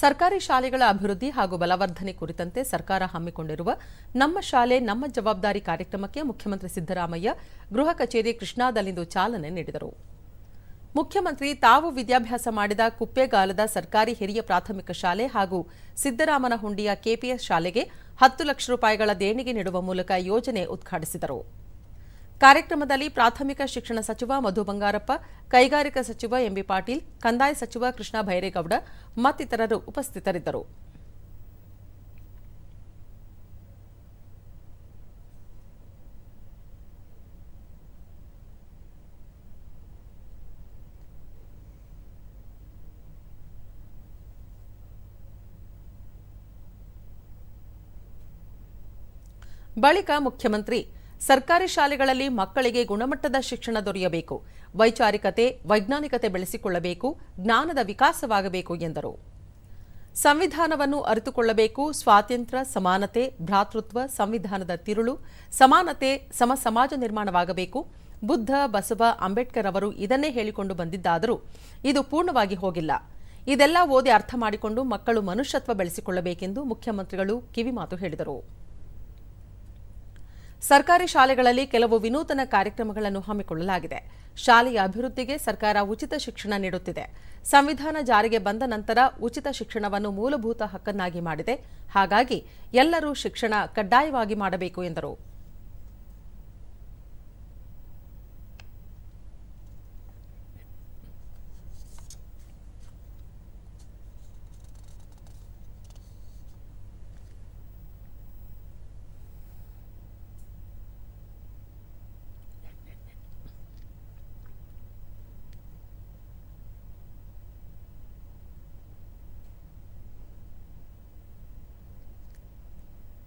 ಸರ್ಕಾರಿ ಶಾಲೆಗಳ ಅಭಿವೃದ್ಧಿ ಹಾಗೂ ಬಲವರ್ಧನೆ ಕುರಿತಂತೆ ಸರ್ಕಾರ ಹಮ್ಮಿಕೊಂಡಿರುವ ನಮ್ಮ ಶಾಲೆ, ನಮ್ಮ ಜವಾಬ್ದಾರಿ ಕಾರ್ಯಕ್ರಮಕ್ಕೆ ಮುಖ್ಯಮಂತ್ರಿ ಸಿದ್ದರಾಮಯ್ಯ, ಗೃಹ ಕಚೇರಿ ಕೃಷ್ಣಾದಲ್ಲಿಂದು ಚಾಲನೆ ನೀಡಿದರು. ಮುಖ್ಯಮಂತ್ರಿ ತಾವು ವಿದ್ಯಾಭ್ಯಾಸ ಮಾಡಿದ ಕುಪ್ಪೇಗಾಲದ ಸರ್ಕಾರಿ ಹಿರಿಯ ಪ್ರಾಥಮಿಕ ಶಾಲೆ ಹಾಗೂ ಸಿದ್ದರಾಮನ ಹುಂಡಿಯ ಕೆಪಿಎಸ್ ಶಾಲೆಗೆ ಹತ್ತು ಲಕ್ಷ ರೂಪಾಯಿಗಳ ದೇಣಿಗೆ ನೀಡುವ ಮೂಲಕ ಯೋಜನೆ ಉದ್ಘಾಟಿಸಿದರು. ಕಾರ್ಯಕ್ರಮದಲ್ಲಿ ಪ್ರಾಥಮಿಕ ಶಿಕ್ಷಣ ಸಚಿವ ಮಧು ಬಂಗಾರಪ್ಪ, ಕೈಗಾರಿಕಾ ಸಚಿವ ಎಂಬಿ ಪಾಟೀಲ್, ಕಂದಾಯ ಸಚಿವ ಕೃಷ್ಣ ಭೈರೇಗೌಡ ಮತ್ತಿತರರು ಉಪಸ್ಥಿತರಿದ್ದರು. ಬಳಿಕ ಮುಖ್ಯಮಂತ್ರಿ ಸರ್ಕಾರಿ ಶಾಲೆಗಳಲ್ಲಿ ಮಕ್ಕಳಿಗೆ ಗುಣಮಟ್ಟದ ಶಿಕ್ಷಣ ದೊರೆಯಬೇಕು. ವೈಚಾರಿಕತೆ, ವೈಜ್ಞಾನಿಕತೆ ಬೆಳೆಸಿಕೊಳ್ಳಬೇಕು, ಜ್ಞಾನದ ವಿಕಾಸವಾಗಬೇಕು ಎಂದರು. ಸಂವಿಧಾನವನ್ನು ಅರಿತುಕೊಳ್ಳಬೇಕು, ಸ್ವಾತಂತ್ರ್ಯ, ಸಮಾನತೆ, ಭ್ರಾತೃತ್ವ, ಸಂವಿಧಾನದ ತಿರುಳು, ಸಮಾನತೆ ಸಮ ಸಮಾಜ ನಿರ್ಮಾಣವಾಗಬೇಕು. ಬುದ್ಧ, ಬಸವ, ಅಂಬೇಡ್ಕರ್ ಅವರು ಇದನ್ನೇ ಹೇಳಿಕೊಂಡು ಬಂದಿದ್ದಾದರೂ ಇದು ಪೂರ್ಣವಾಗಿ ಹೋಗಿಲ್ಲ. ಇದೆಲ್ಲ ಓದಿ ಅರ್ಥ ಮಾಡಿಕೊಂಡು ಮಕ್ಕಳು ಮನುಷ್ಯತ್ವ ಬೆಳೆಸಿಕೊಳ್ಳಬೇಕೆಂದು ಮುಖ್ಯಮಂತ್ರಿಗಳು ಕಿವಿಮಾತು ಹೇಳಿದರು. ಸರ್ಕಾರಿ ಶಾಲೆಗಳಲ್ಲಿ ಕೆಲವು ವಿನೂತನ ಕಾರ್ಯಕ್ರಮಗಳನ್ನು ಹಮ್ಮಿಕೊಳ್ಳಲಾಗಿದೆ. ಶಾಲೆಯ ಅಭಿವೃದ್ಧಿಗೆ ಸರ್ಕಾರ ಉಚಿತ ಶಿಕ್ಷಣ ನೀಡುತ್ತಿದೆ. ಸಂವಿಧಾನ ಜಾರಿಗೆ ಬಂದ ನಂತರ ಉಚಿತ ಶಿಕ್ಷಣವನ್ನು ಮೂಲಭೂತ ಹಕ್ಕನ್ನಾಗಿ ಮಾಡಿದೆ. ಹಾಗಾಗಿ ಎಲ್ಲರೂ ಶಿಕ್ಷಣ ಕಡ್ಡಾಯವಾಗಿ ಮಾಡಬೇಕು ಎಂದರು.